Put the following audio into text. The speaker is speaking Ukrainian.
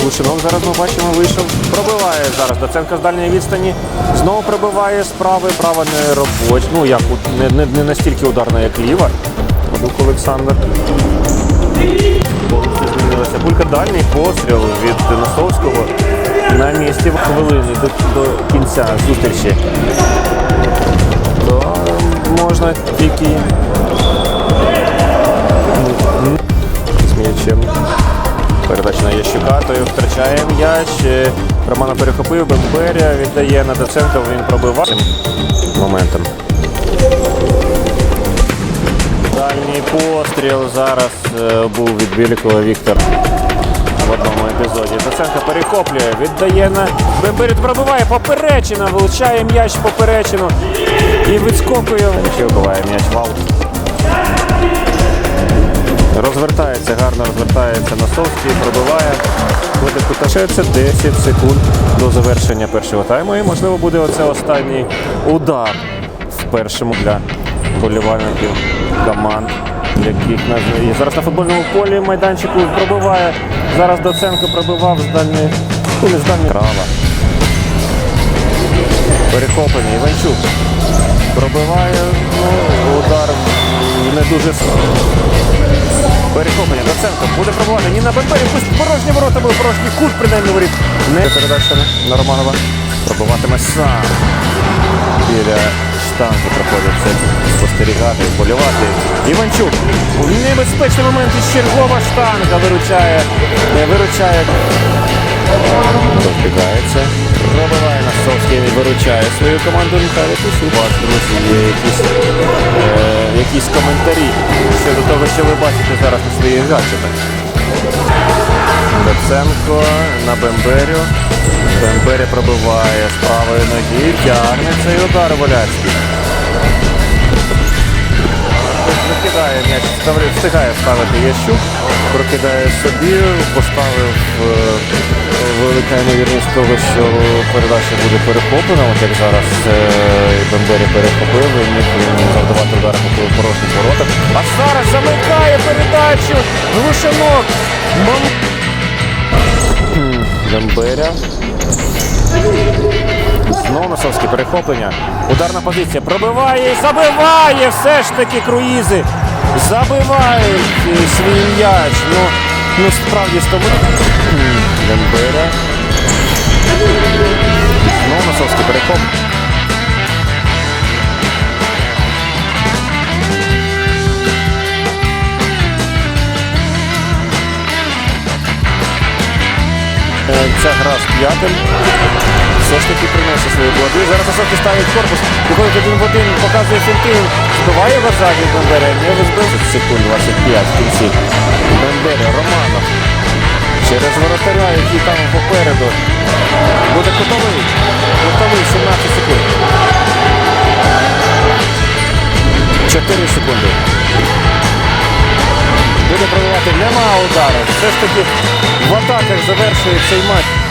Глушинов зараз ми бачимо, вийшов. Пробиває зараз. Доценко з дальньої відстані. Знову пробиває з правої. Права не робоча. Ну як не, не, не настільки ударна, як ліва. Продук Олександр. Змінилася. Булька дальній постріл від Носовського на місці хвилини до, до кінця зустрічі. То можна тільки Ящука, той втрачає м'яч. Романа перехопив, Бемберя віддає на Доценка, він пробивав цим моментом. Дальній постріл зараз е, був від Білікова Віктор в одному епізоді. Доценко перехоплює, віддає на Бемберю, пробиває поперечина, вилучає м'яч поперечину і відскокує. Ще вбиває м'яч в аут. Розвертається, гарно розвертається Носовський, пробиває. Буде куташеться 10 секунд до завершення першого тайму. І можливо буде оце останній удар в першому для болівальників команд, яких на і зараз на футбольному полі майданчику пробиває. Зараз Доценко пробивав з дальньої, ну з дальньої права. Перехоплення. Іванчук пробиває, ну, удар не дуже Перехоплення Доценко буде пробувати. Ні на Бембері, пусть порожні ворота були, порожній кут принаймні воріт. Не передача на Романова. Пробуватиме сам. Біля штанги проходиться спостерігати, вболівати. Іванчук. У небезпечний момент і чергова штанга виручає. Не виручає. Розбігається. Пробиває Насовський і виручає свою команду Михайло Кусу. У вас, друзі, є якісь, е, якісь коментарі того, що ви бачите зараз на своїх гаджетах. Доценко на Бемберю. Бембері пробиває з правої ноги. Тягне цей удар Воляцький. Викидає м'яч, встигає вставити Ящук, прокидає собі, поставив е, велика ймовірність того, що передача буде перехоплена, от як зараз е, Бембері перехопив, і міг завдавати удари по порожніх воротах. А зараз замикає передачу Глушинок. Мам... Бемберя. Знову Носовське перехоплення. Ударна позиція. Пробиває і забиває все ж таки круїзи. Забивають свій м'яч. Ну, ну справді з тобою. Дембера. Знову Носовський перехоплення. Ця гра з п'ятим все ж таки приносить свої плоди. Зараз Осоки ставить корпус, виходить один в один, показує фінти, збиває в Азагі Бендера, не розбив 10 секунд 25 в кінці. Бендера, Романов. Через воротаря, який там попереду. Буде кутовий. Кутовий 17 секунд. 4 секунди. Буде пробувати. нема удару. Все ж таки в атаках завершує цей матч